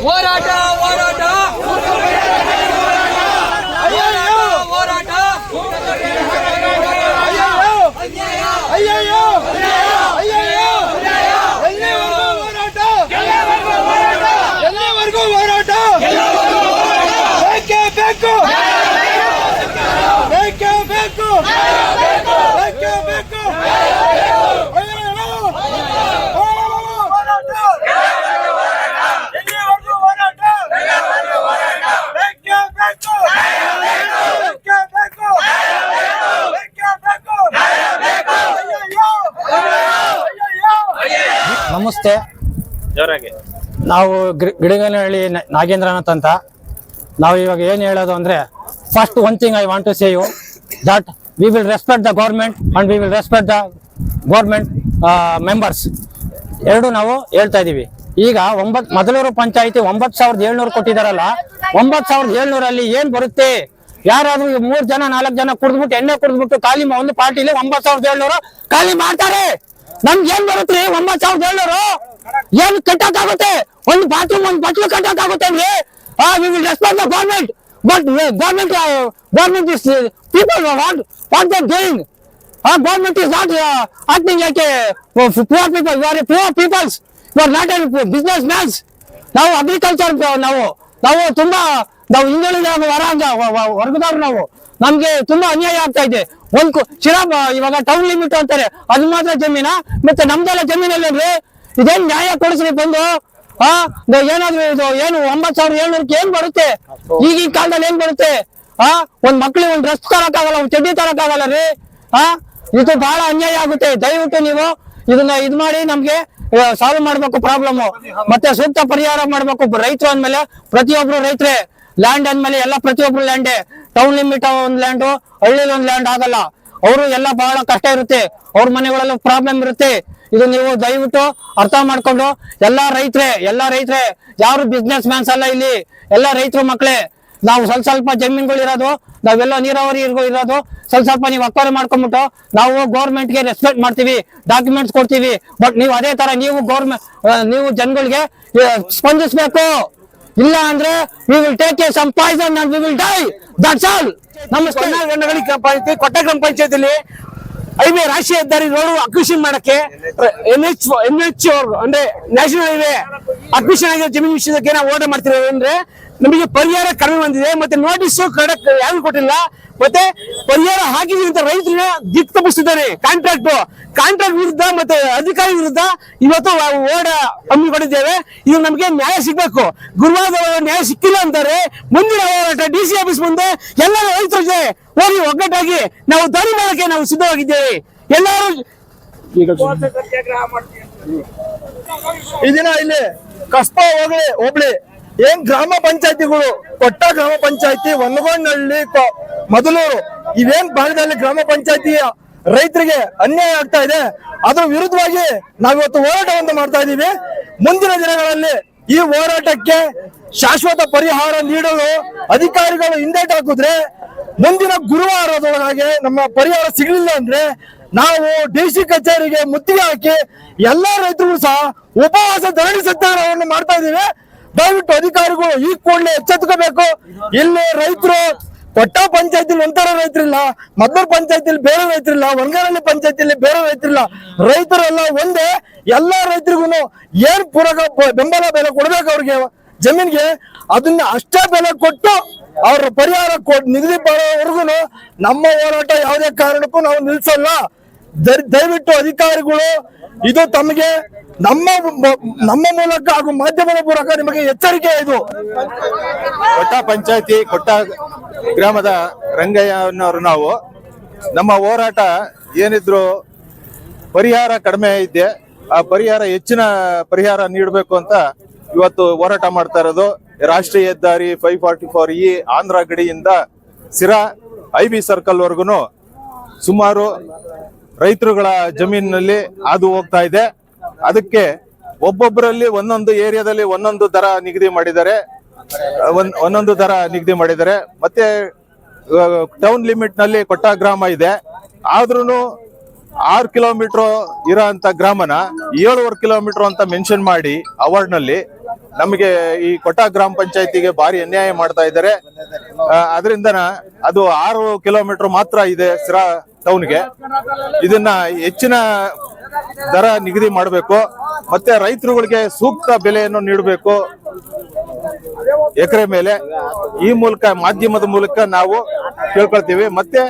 ಹೋರಾಟ ಹೋರಾಟ. ಹೋರಾಟ ಅಯ್ಯಯ್ಯೋ. ಅಯ್ಯಯ್ಯೋ. ಎಲ್ಲಿವರೆಗೂ ಹೋರಾಟ ಎಲ್ಲಿವರೆಗೂ ಹೋರಾಟ ಬೇಕೇ ಬೇಕು ಬೇಕೇ ಬೇಕು ಬೇಕೇ ಬೇಕು ಅಯ್ಯಯ್ಯೋ! ಹೋರಾಟ! ಎಲ್ಲಿವರೆಗೂ ಹೋರಾಟ ಬೇಕೇ ಬೇಕು ಬೇಕೇ ಬೇಕು ಬೇಕೇ ಬೇಕು ಅಯ್ಯಯ್ಯೋ! ಅಯ್ಯಯ್ಯೋ! ನಮಸ್ತೆ. ಜೋರಾಗಿ. ನಾವು ಗಿಡಗನಹಳ್ಳಿ ನಾಗೇಂದ್ರನಾಥ್ ಅಂತ. ನಾವು ಇವಾಗ ಏನು ಹೇಳೋದು ಅಂದರೆ first one thing I want to say you that we will respect the government and we will respect the government members ಎರಡು ನಾವು ಹೇಳ್ತಾ ಇದೀವಿ. ಈಗ ಒಂಬತ್ತು ಮೊದಲೂರು ಪಂಚಾಯಿತಿ ಒಂಬತ್ತು ಸಾವಿರದ ಏಳ್ನೂರು ಕೊಟ್ಟಿದಾರಲ್ಲ ಒಂಬತ್ತು ಸಾವಿರದ ಏಳ್ನೂರಲ್ಲಿ ಏನು ಬರುತ್ತೆ? ಯಾರಾದ್ರೂ ಮೂರು ಜನ ನಾಲ್ಕು ಜನ ಕುಡಿದ್ಬಿಟ್ಟು ಎಣ್ಣೆ ಕುಡಿದ್ಬಿಟ್ಟು ಖಾಲಿ ಒಂದು ಪಾರ್ಟಿಲಿ ಒಂಬತ್ತು ಸಾವಿರದ ಏಳ್ನೂರು ಖಾಲಿ ಮಾಡ್ತಾರೆ. ನಮ್ಗೆ ಏನ್ ಬರುತ್ತೆ? ಒಂಬತ್ತು ಸಾವಿರದ ಏಳ್ನೂರು. ಏನ್ ಕಟ್ಟಕ್ಕಾಗುತ್ತೆ ಒಂದು ಬಾತ್ರೂಮ್ ಒಂದು ಬಟ್ಲು ಕಟ್ಟಕ್ಕಾಗುತ್ತೆ ಆ we will respect the government but government government is people what what they doing ಆ ಗೌರ್ಮೆಂಟ್ ಇಸ್ ನಾಟ್ ಆಕ್ಟಿಂಗ್ ಯಾಕೆ poor people you are poor peoples you are not business mans ನಾವು ಅಗ್ರಿಕಲ್ಚರ್ ನಾವು ನಾವು ತುಂಬಾ, ನಾವು ಹಿಂದುಳಿದ ವ- ವರ್ಗದವ್ರು ನಾವು. ನಮ್ಗೆ ತುಂಬಾ ಅನ್ಯಾಯ ಆಗ್ತಾ ಇದೆ. ಒಂದ್ ಶಿರಾ ಇವಾಗ ಟೌನ್ ಲಿಮಿಟ್ ಅಂತಾರೆ. ಅದು ಮಾತ್ರ ಜಮೀನ? ಮತ್ತೆ ನಮ್ದೆಲ್ಲ ಜಮೀನಲ್ಲೇನ್ರಿ ಇದೇನ್ ನ್ಯಾಯ ಕೊಡಿಸ್ರಿ ಬಂದು? ಆ ಏನಾದ್ರು ಇದು ಏನು ಒಂಬತ್ ಸಾವಿರ ಏಳ್ನೂರಕ್ಕೆ ಏನ್ ಬರುತ್ತೆ? ಈಗಿನ ಕಾಲದಲ್ಲಿ ಏನ್ ಬರುತ್ತೆ? ಆ, ಒಂದ್ ಮಕ್ಳಿಗೆ ಒಂದ್ ಡ್ರೆಸ್ ತರಕ್ಕಾಗಲ್ಲ, ಒಂದ್ ಚಡ್ಡಿ ತರಕ್ಕಾಗಲ್ಲ ರೀ? ಆ, ಇದು ಬಹಳ ಅನ್ಯಾಯ ಆಗುತ್ತೆ. ದಯವಿಟ್ಟು ನೀವು ಇದನ್ನ ಇದ್ ಮಾಡಿ, ನಮ್ಗೆ ಸಾಲ್ವ್ ಮಾಡ್ಬೇಕು ಪ್ರಾಬ್ಲಮ್ ಮತ್ತೆ ಸೂಕ್ತ ಪರಿಹಾರ ಮಾಡ್ಬೇಕು ರೈತರು ಅಂದ್ಮೇಲೆ ಪ್ರತಿಯೊಬ್ರು ರೈತರೇ. ಲ್ಯಾಂಡ್ ಅಂದ್ಮೇಲೆ ಎಲ್ಲ ಪ್ರತಿಯೊಬ್ರು ಲ್ಯಾಂಡೇ ಟೌನ್ ಲಿಮಿಟ್ ಒಂದ್ ಲ್ಯಾಂಡ್ ಹಳ್ಳಿಲಿ ಒಂದ್ ಲ್ಯಾಂಡ್ ಆಗಲ್ಲ. ಅವರು ಎಲ್ಲ ಬಹಳ ಕಷ್ಟ ಇರುತ್ತೆ. ಅವ್ರ ಮನೆಗಳೆಲ್ಲ ಪ್ರಾಬ್ಲಮ್ ಇರುತ್ತೆ. ಇದು ನೀವು ದಯವಿಟ್ಟು ಅರ್ಥ ಮಾಡ್ಕೊಂಡು, ಎಲ್ಲಾ ರೈತರೇ ಎಲ್ಲಾ ರೈತರೇ, ಯಾರು ಬಿಸ್ನೆಸ್ ಮ್ಯಾನ್ಸ್ ಅಲ್ಲ ಇಲ್ಲಿ. ಎಲ್ಲಾ ರೈತರು ಮಕ್ಕಳೇ ನಾವು ಸ್ವಲ್ಪ ಸ್ವಲ್ಪ ಜಮೀನುಗಳು ಇರೋದು, ನಾವೆಲ್ಲ ನೀರಾವರಿ ಇರೋದು, ಸ್ವಲ್ಪ ಸ್ವಲ್ಪ ನೀವು ಅಕ್ವೈರ್ ಮಾಡ್ಕೊಂಡ್ಬಿಟ್ಟು ನಾವು ಗೌರ್ಮೆಂಟ್ಗೆ ರೆಸ್ಪೆಕ್ಟ್ ಮಾಡ್ತೀವಿ ಡಾಕ್ಯುಮೆಂಟ್ಸ್ ಕೊಡ್ತೀವಿ. ಬಟ್ ನೀವು ಅದೇ ತರ ನೀವು ಗೌರ್ಮೆಂಟ್ ನೀವು ಜನಗಳಿಗೆ ಸ್ಪಂದಿಸ್ಬೇಕು. ಇಲ್ಲ ಅಂದ್ರೆ we will take a some poison and we will die that's all ನಮಸ್ತೆ ಗಂಡಗಳಿ ಗ್ರಾಮ ಪಂಚಾಯತಿ ಕೊಟ್ಟ ಗ್ರಾಮ ಪಂಚಾಯತಿಲಿ ಹೈವೇ ರಾಷ್ಟ್ರೀಯ ಹೆದ್ದಾರಿ ರೋಡ್ ಅಕ್ವಿಷನ್ ಮಾಡಕ್ಕೆ ಎನ್ ಎಚ್ ಎನ್ ಎಚ್ ಅಂದ್ರೆ ನ್ಯಾಷನಲ್ ಹೈವೇ ಅಕ್ವಿಷನ್ ಆಗಿರೋ ಜಮೀನು ವಿಷಯಕ್ಕೆ ನಾವು ಓರ್ಡರ್ ಮಾಡ್ತಿರೋದು ಅಂದ್ರೆ ನಮಗೆ ಪರಿಹಾರ ಕಡಿಮೆ ಬಂದಿದೆ ಮತ್ತೆ ನೋಟಿಸ್ ಕಡಕ್ ಯಾರು ಕೊಟ್ಟಿಲ್ಲ ಮತ್ತೆ ಪರಿಹಾರ ಹಾಕಿದ್ವಿ ಅಂತ ರೈತರನ್ನ ದಿಕ್ ತಪ್ಪಿಸ್ತಿದ್ದಾರೆ ಕಾಂಟ್ರಾಕ್ಟ್ ಕಾಂಟ್ರಾಕ್ಟ್ ವಿರುದ್ಧ ಮತ್ತೆ ಅಧಿಕಾರಿ ವಿರುದ್ಧ ಇವತ್ತು ಓಡ ಹಮ್ಮಿಕೊಂಡಿದ್ದೇವೆ. ಇದು ನಮಗೆ ನ್ಯಾಯ ಸಿಗ್ಬೇಕು. ಗುರುವಾರ ನ್ಯಾಯ ಸಿಕ್ಕಿಲ್ಲ ಅಂತಾರೆ. ಮುಂದಿನ ಹೋರಾಟ ಡಿ ಸಿ ಆಫೀಸ್ ಮುಂದೆ ಎಲ್ಲರೂ ರೈತರ ಜೊತೆ ಹೋಗಿ ಒಗ್ಗಟ್ಟಾಗಿ ನಾವು ದಾರಿ ಮಾಡಕ್ಕೆ ನಾವು ಸಿದ್ಧವಾಗಿದ್ದೇವೆ. ಎಲ್ಲರೂ ಈ ದಿನ ಇಲ್ಲಿ ಕಸ್ಬಾ ಹೋಗ್ಲಿ ಹೋಗ್ಲಿ. ಏನ್ ಗ್ರಾಮ ಪಂಚಾಯತಿಗಳು, ಕೊಟ್ಟ ಗ್ರಾಮ ಪಂಚಾಯತಿ ಹೊನ್ನಗೊಂಡಹಳ್ಳಿ ಕೊ- ಮೊದಲೂರು, ಇವೇನ್ ಭಾಗದಲ್ಲಿ ಗ್ರಾಮ ಪಂಚಾಯತಿಯ ರೈತರಿಗೆ ಅನ್ಯಾಯ ಆಗ್ತಾ ಇದೆ, ಅದರ ವಿರುದ್ಧವಾಗಿ ನಾವಿವತ್ತು ಹೋರಾಟವನ್ನು ಮಾಡ್ತಾ ಇದ್ದೀವಿ ಮುಂದಿನ ದಿನಗಳಲ್ಲಿ ಈ ಹೋರಾಟಕ್ಕೆ ಶಾಶ್ವತ ಪರಿಹಾರ ನೀಡಲು ಅಧಿಕಾರಿಗಳು ಹಿಂದೇಟು ಹಾಕಿದ್ರೆ, ಮುಂದಿನ ಗುರುವಾರದೊಳಗಾಗಿ ನಮ್ಮ ಪರಿಹಾರ ಸಿಗಲಿಲ್ಲ ಅಂದ್ರೆ, ನಾವು ಡಿ ಸಿ ಕಚೇರಿಗೆ ಮುತ್ತಿಗೆ ಹಾಕಿ ಎಲ್ಲಾ ರೈತರು ಸಹ ಉಪವಾಸ ಧರಣಿ ಸತ್ಯಾಗ್ರಹವನ್ನು ಮಾಡ್ತಾ ಇದ್ದೀವಿ ದಯವಿಟ್ಟು ಅಧಿಕಾರಿಗಳು ಈ ಕೂಡಲೇ ಎಚ್ಚೆತ್ಕೋಬೇಕು ಇಲ್ಲಿ ರೈತರು ಕೊಟ್ಟ ಪಂಚಾಯತಿಲಿ ಒಂಥರ ರೈತರಿಲ್ಲ, ಮದ್ದೂರು ಪಂಚಾಯತಿಲಿ ಬೇರೆ ರೈತರಿಲ್ಲ 원ಗರಳ್ಳಿ ಪಂಚಾಯತಿಲಿ ಬೇರೆ ರೈತರಿಲ್ಲ. ರೈತರೆಲ್ಲ ಒಂದೇ, ಎಲ್ಲಾ ರೈತರಿಗೂ ಏನ್ ಪೂರಕ ಬೆಂಬಲ ಬೆಲೆ ಕೊಡ್ಬೇಕು ಅವ್ರಿಗೆ? ಜಮೀನ್ಗೆ ಅದನ್ನ ಅಷ್ಟೇ ಬೆಲೆ ಕೊಟ್ಟು ಅವ್ರ ಪರಿಹಾರ ನಿಗದಿ ಬರೋವರೆಗೂ ನಮ್ಮ ಹೋರಾಟ ಯಾವುದೇ ಕಾರಣಕ್ಕೂ ನಾವು ನಿಲ್ಸಲ್ಲ. ದಯ- ದಯವಿಟ್ಟು ಅಧಿಕಾರಿಗಳು, ಇದು ತಮಗೆ ನಮ್ಮ ನಮ್ಮ ಮೂಲಕ ಹಾಗೂ ಮಾಧ್ಯಮದ ಮೂಲಕ ನಿಮಗೆ ಎಚ್ಚರಿಕೆ ಇದು. ಕೊಟ್ಟ ಪಂಚಾಯತಿ, ಕೊಟ್ಟ ಗ್ರಾಮದ ರಂಗಯ್ಯನವರು ನಾವು. ನಮ್ಮ ಹೋರಾಟ ಏನಿದ್ರು ಪರಿಹಾರ ಕಡಿಮೆ ಇದೆ. ಆ ಪರಿಹಾರ ಹೆಚ್ಚಿನ ಪರಿಹಾರ ನೀಡಬೇಕು ಅಂತ ಇವತ್ತು ಹೋರಾಟ ಮಾಡ್ತಾ ಇರೋದು. ರಾಷ್ಟ್ರೀಯ ಹೆದ್ದಾರಿ five forty four E Andhra ಗಡಿಯಿಂದ ಸಿರಾ ಐ ಬಿ ಸರ್ಕಲ್ ವರ್ಗುನು ಸುಮಾರು ರೈತರುಗಳ ಜಮೀನಿನಲ್ಲಿ ಹಾದು ಹೋಗ್ತಾ ಇದೆ. ಅದಕ್ಕೆ ಒಬ್ಬೊಬ್ಬರಲ್ಲಿ ಒಂದೊಂದು ಏರಿಯಾದಲ್ಲಿ ಒಂದೊಂದು ದರ ನಿಗದಿ ಮಾಡಿದ್ದಾರೆ. ಒಂದ್, ಒಂದೊಂದು ದರ ನಿಗದಿ ಮಾಡಿದ್ದಾರೆ. ಮತ್ತೆ ಟೌನ್ ಲಿಮಿಟ್ನಲ್ಲಿ ಕೊಟ್ಟ ಗ್ರಾಮ ಇದೆ. ಆದ್ರೂ ಆರು ಕಿಲೋಮೀಟರ್ ಇರೋ ಅಂತ ಗ್ರಾಮನ ಏಳುವರೆ ಕಿಲೋಮೀಟರ್ ಅಂತ ಮೆನ್ಷನ್ ಮಾಡಿ ಅವಾರ್ಡ್ನಲ್ಲಿ ನಮಗೆ ಈ ಕೊಟ್ಟ ಗ್ರಾಮ ಪಂಚಾಯತಿಗೆ ಭಾರಿ ಅನ್ಯಾಯ ಮಾಡ್ತಾ ಇದ್ದಾರೆ. ಅದರಿಂದ ಅದು ಆರು ಕಿಲೋಮೀಟರ್ ಮಾತ್ರ ಇದೆ ಸಿರಾ ಟೌನ್ಗೆ ಇದನ್ನ ಹೆಚ್ಚಿನ ದರ ನಿಗದಿ ಮಾಡಬೇಕು. ಮತ್ತೆ ರೈತರುಗಳಿಗೆ ಸೂಕ್ತ ಬೆಲೆಯನ್ನು ನೀಡಬೇಕು. ಎಕರೆ ಮೇಲೆ. ಈ ಮೂಲಕ, ಮಾಧ್ಯಮದ ಮೂಲಕ ನಾವು ಕೇಳ್ಕೊಳ್ತೀವಿ. ಮತ್ತೆ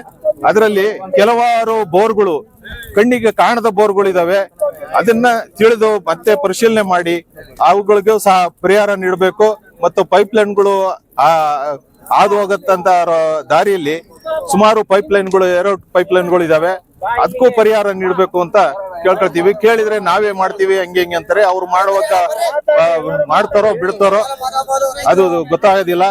ಅದರಲ್ಲಿ ಕೆಲವಾರು ಬೋರ್ಗಳು, ಕಣ್ಣಿಗೆ ಕಾಣದ ಬೋರ್ಗಳು ಇದಾವೆ. ಅದನ್ನ ತಿಳಿದು ಮತ್ತೆ ಪರಿಶೀಲನೆ ಮಾಡಿ, ಅವುಗಳಿಗೂ ಸಹ ಪರಿಹಾರ ನೀಡಬೇಕು. ಮತ್ತು ಪೈಪ್ ಲೈನ್ಗಳು ಆ, ಹಾದು ಹೋಗತ್ತಂತ ದಾರಿಯಲ್ಲಿ ಸುಮಾರು ಪೈಪ್ ಲೈನ್ಗಳು ಎರಡು ಪೈಪ್ ಲೈನ್ಗಳು ಇದಾವೆ. ಅದಕ್ಕೂ ಪರಿಹಾರ ನೀಡಬೇಕು ಅಂತ ಕೇಳ್ಕೊಳ್ತೀವಿ. ಕೇಳಿದ್ರೆ ನಾವೇ ಮಾಡ್ತೀವಿ, ಹಂಗೆ ಹಿಂಗೆ ಅಂತಾರೆ. ಅವ್ರು ಮಾಡುವಾಗ ಮಾಡ್ತಾರೋ ಬಿಡ್ತಾರೋ ಅದು ಗೊತ್ತಾಗೋದಿಲ್ಲ.